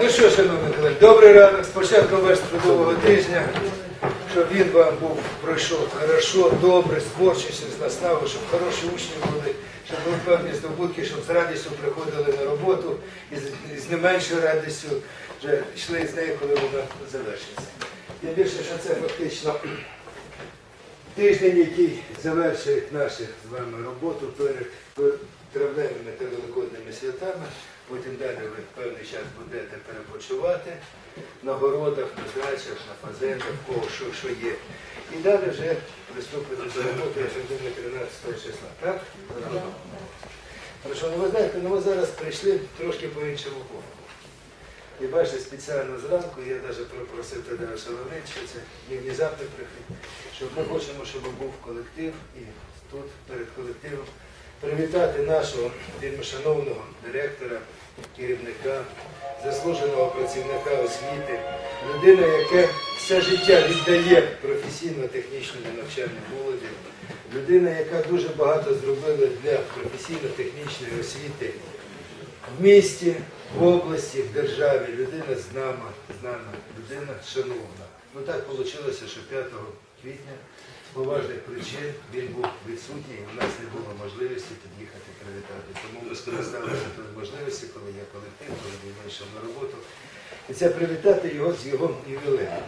Ну що, шановні колеги, добрий ранок, з початком вашого трудового тижня, щоб він вам був пройшов хорошо, добре, з творчістю, з наснагою, щоб хороші учні були, щоб були певні здобутки, щоб з радістю приходили на роботу і з, з не меншою радістю вже йшли з нею, коли вона завершиться. Тим більше, що це фактично тиждень, який завершує нашу з вами роботу перед травневими та великодними святами. Потім далі ви певний час будете перепочивати на городах, на дачах, на фазендах, кого що, що є. І далі вже приступити до роботи, я думаю, 13 числа. Так? Хорошо, ну ви знаєте, ну ми зараз прийшли трошки по іншому боку. І бачите, спеціально зранку я навіть попросив Соловейча, це не внезапний прихід, щоб ми хочемо, щоб був колектив і тут перед колективом привітати нашого вельмишановного директора, керівника, заслуженого працівника освіти, людина, яка все життя віддає професійно-технічному навчанню молоді, людина, яка дуже багато зробила для професійно-технічної освіти в місті, в області, в державі. Людина знана, знана, людина шановна. Ну так вийшло, що 5 квітня з поважних причин він був відсутній, і у нас не було можливості під'їхати привітати. Тому ми скористалися тої можливості, коли я колектив, коли він вийшов на роботу. І це привітати його з його ювілеєм.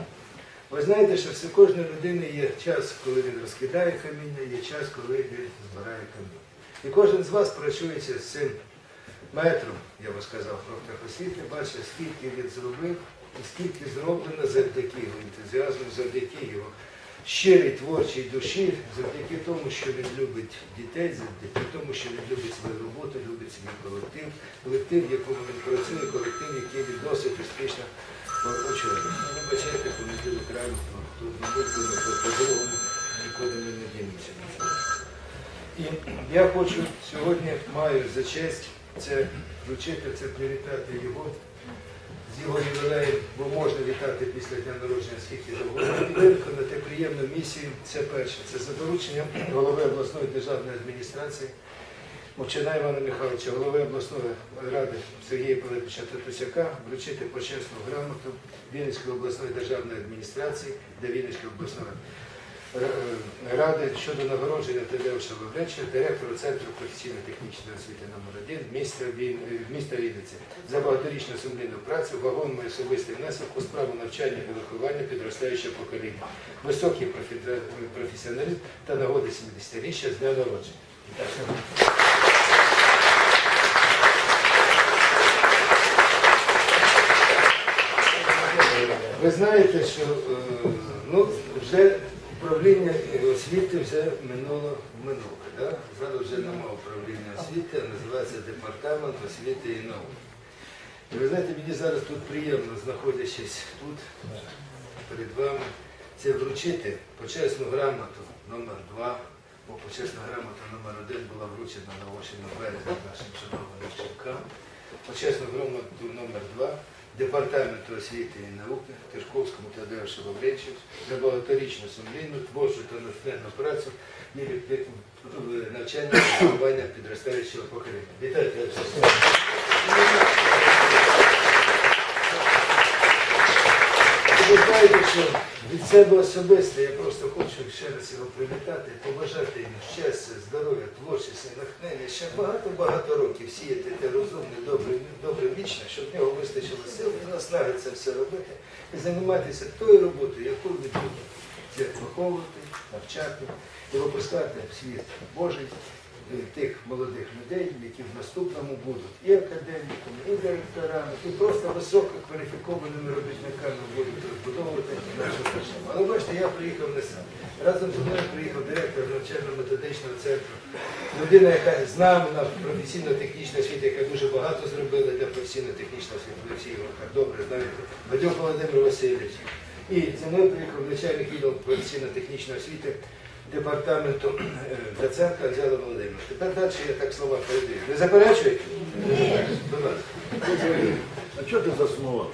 Ви знаєте, що все кожної людини є час, коли він розкидає каміння, є час, коли він збирає каміння. І кожен з вас працюється з цим метром, я би сказав, профтехосвіти, бачить, скільки він зробив скільки зроблено завдяки його ентузіазму, завдяки його щирій творчій душі, завдяки тому, що він любить дітей, завдяки тому, що він любить свою роботу, любить свій колектив, колектив, в якому він працює, колектив, який він досить успішно очолює. Ну, Вибачайте, понеділок тут не будемо, по-другому нікуди ми не дінемося. від цього. І я хочу сьогодні маю за честь це вручити, це привітати його його ювілеєм, бо можна вітати після дня народження скільки довго виконати приємну місію. Це перше. Це за дорученням голови обласної державної адміністрації Мовчина Івана Михайловича, голови обласної ради Сергія Пилипича Татусяка вручити почесну грамоту Вінницької обласної державної адміністрації для Вінницької обласної е, ради щодо нагородження Тадеуша Лавреча, директора Центру професійно-технічної освіти номер 1 міста, е, міста Вінниці за багаторічну сумлінну працю, вагомий особистий внесок у справу навчання і виховання підростаючого покоління, високий профі- професіоналізм та нагоди 70-річчя з дня народження. Ви знаєте, що е, ну, вже управління освіти вже минуло минуле. Да? Зараз вже немає управління освіти, а називається департамент освіти і науки. І ви знаєте, мені зараз тут приємно, знаходячись тут, перед вами, це вручити почесну грамоту номер 2 бо почесна грамота номер 1 була вручена на 8 березня нашим шановним вчителькам. Почесну грамоту номер 2 Департаменту освіти і науки Тишковському Тадеушу Лавренчевичу за багаторічну сумлінну, творчу та натхненну працю і в навчання і виховання підростаючого покоління. Вітаю тебе. Ви знаєте, що від себе особисто я просто хочу ще раз його привітати, побажати йому щастя, здоров'я, творчості, натхнення, ще багато-багато років сіяти те розумне, добре, добре вічне, щоб в нього вистачило сил і наснаги це все робити і займатися тою роботою, яку він любить. Виховувати, навчати і випускати в світ Божий тих молодих людей, які в наступному будуть і академіками, і директорами, і просто висококваліфікованими робітниками будуть розбудовувати нашу державу. Але бачите, я приїхав не сам. Разом зі мною приїхав директор навчально-методичного центру, людина, яка з нами на професійно-технічній освіті, яка дуже багато зробила для професійно-технічної освіти. Всі його добре знаєте. Бадьох Володимир Васильович. І зі мною приїхав начальник відділу професійно-технічної освіти департаменту е, Даценка Анжела Володимирівна. Тепер далі я так слова передаю. Не заперечуєте? Ні. Будь ласка. А чого ти заснував?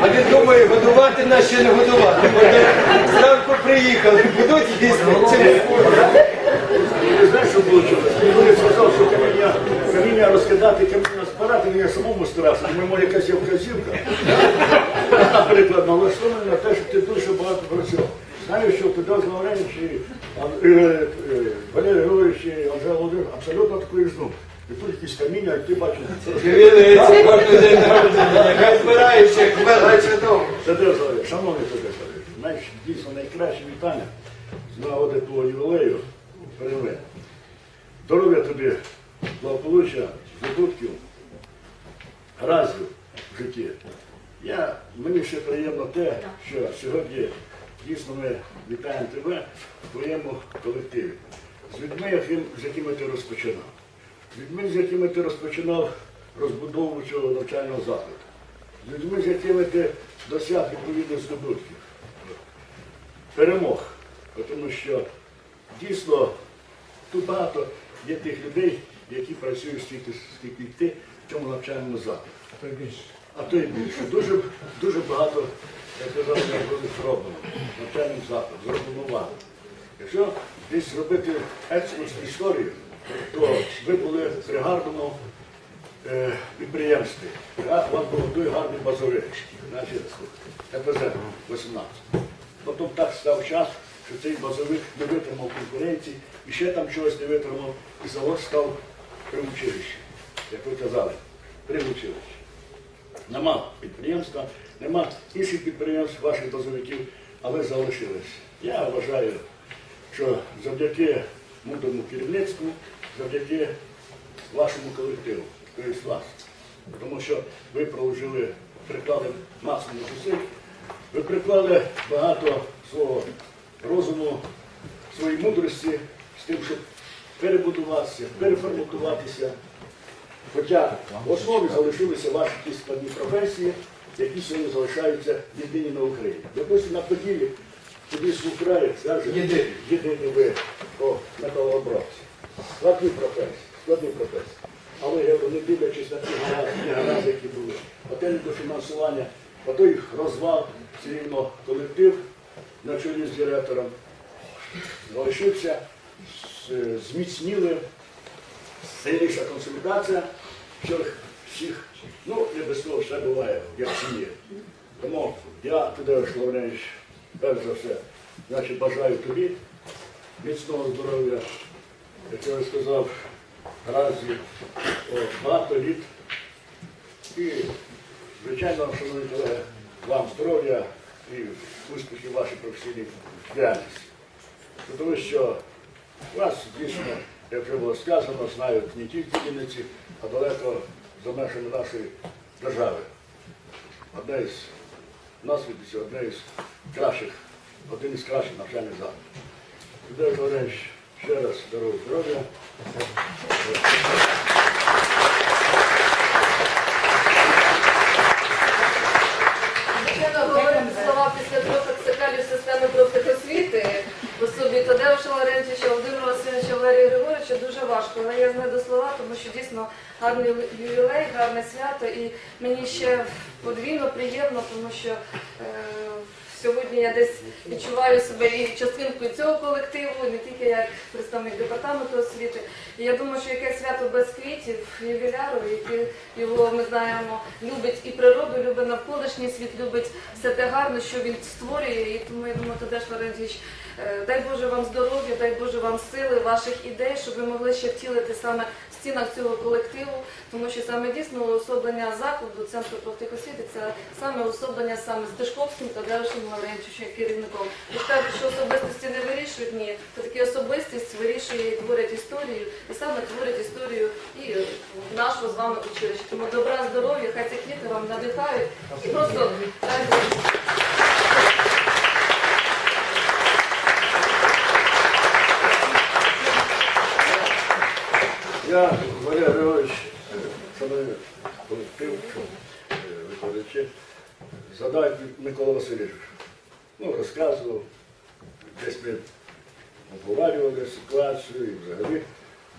А він думає, годувати нас чи не годувати. Зранку приїхали, будуть їсти. ти знаєш, що вийшло? Він сказав, що каміння, каміння розкидати, каміння він я самому старався, може якась є вказівка. Наприклад, налаштований на те, що ти дуже багато працював. Знаю, що Доза Лавренич і е, е, Валерій Григорович і Анжела Володимир абсолютно такої ж думки. І тут якісь каміння, і ти бачиш. Хвилинці, кожен день народження, нехай збирається, як Збирається дом. Славович, шановний Тадео знаєш, дійсно найкраще вітання з нагоди твого ювілею прийми. Здоров'я тобі, благополуччя, здобутків, гараздів в житті. Я, мені ще приємно те, що сьогодні дійсно ми вітаємо тебе в твоєму колективі. З людьми, з якими ти розпочинав. З людьми, з якими ти розпочинав розбудову цього навчального закладу з людьми, з якими ти досяг відповідних здобутків, перемог. Тому що дійсно тут багато є тих людей, які працюють стільки, скільки ти в цьому навчальному закладі. А то й більше. Дуже, дуже багато, як казав, буде зроблено. Навчальним закладом, зроблено багато. Якщо десь зробити екскурс історію, то ви були при гарному е, підприємстві. Вас був той гарний базовик, значить, ТПЗ 18. Потім так став час, що цей базовик не витримав конкуренції, і ще там чогось не витримав, і завод став при училищі, як ви казали, при училищі. Нема підприємства, нема інших підприємств, ваших базовиків, але залишились. Я вважаю, що завдяки мудрому керівництву, завдяки вашому колективу, тобто вас. Тому що ви проложили, приклали масу зусиль, ви приклали багато свого розуму, своєї мудрості з тим, щоб перебудуватися, переформатуватися. Хоча в основі залишилися ваші ті складні професії, які сьогодні залишаються єдині на Україні. Допустимо, на Поділі, тоді в краї, скажуть, Єдині. єдині ви по металообробці. Складні професії, складні професії. Але я говорю, не дивлячись на ті гарази, які були, а те недофінансування, а той розвал, все рівно колектив на чолі з директором залишився, з- зміцніли, сильніша консолідація всіх. Ну, не без того все буває, як сім'ї. Тому я, Тадеуш Лавренич, перш за все, значить, бажаю тобі міцного здоров'я, як я сказав, разі о, багато літ. І, звичайно, шановні колеги, вам здоров'я і успіхів вашій професійній діяльності. Тому що вас дійсно, як вже було сказано, знають не тільки в Вінниці, а далеко за межами нашої держави. Одне із наслідків, одне із кращих, один із кращих навчальних закладів. Людей Валерійович, ще раз здоров'я здоров'я. Звичайно, говоримо слова після в особі Тадеуша Лаврентьовича, Володимира Васильовича, Валерія Григоровича дуже важко. Але я знайду слова, тому що дійсно гарний ювілей, гарне свято. І мені ще подвійно приємно, тому що е, сьогодні я десь відчуваю себе і частинкою цього колективу, не тільки як представник департаменту освіти. І я думаю, що яке свято без квітів, ювіляру, який його ми знаємо, любить і природу, любить навколишній світ, любить все те гарне, що він створює. І тому я думаю, Тадеш Лаврентович, е, дай Боже вам здоров'я, дай Боже вам сили, ваших ідей, щоб ви могли ще втілити саме в стінах цього колективу, тому що саме дійсно уособлення закладу центру профтехосвіти це саме уособлення саме з Тишковським та Дершим Лаврентьовичем керівником. Ви кажете, що особистості не вирішують, ні, це такі особистість вирішує і творить історію, і саме творять історію і нашого з вами училища. Тому добра, здоров'я, хай ці квіти вам надихають і просто дай Боже. Я, Валерій Григорович, шановний колектив, е, викладачі, задав Микола Васильович. Ну, розказував, десь ми обговорювали ситуацію і взагалі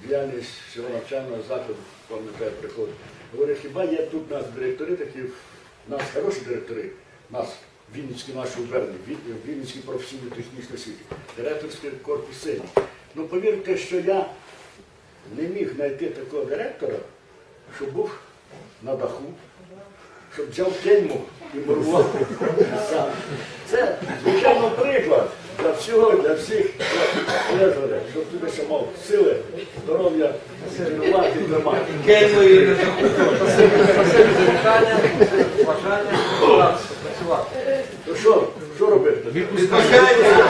діяльність всього навчального закладу, пам'ятаю, приходить. Говорю, хіба є тут нас директори такі, нас хороші директори, нас Вінницький наш губернії, Вінницький професійно-технічний світ, директорський корпус сильний. Ну повірте, що я не міг знайти такого директора, щоб був на даху, щоб взяв кельму і мурував сам. Це, звичайно, приклад для всього, для всіх лежарів, щоб ти ще мав сили, здоров'я, тренувати, тримати. Кельмою не. Спасибі бажання працювати. Ну що, що робити? Відпускайте.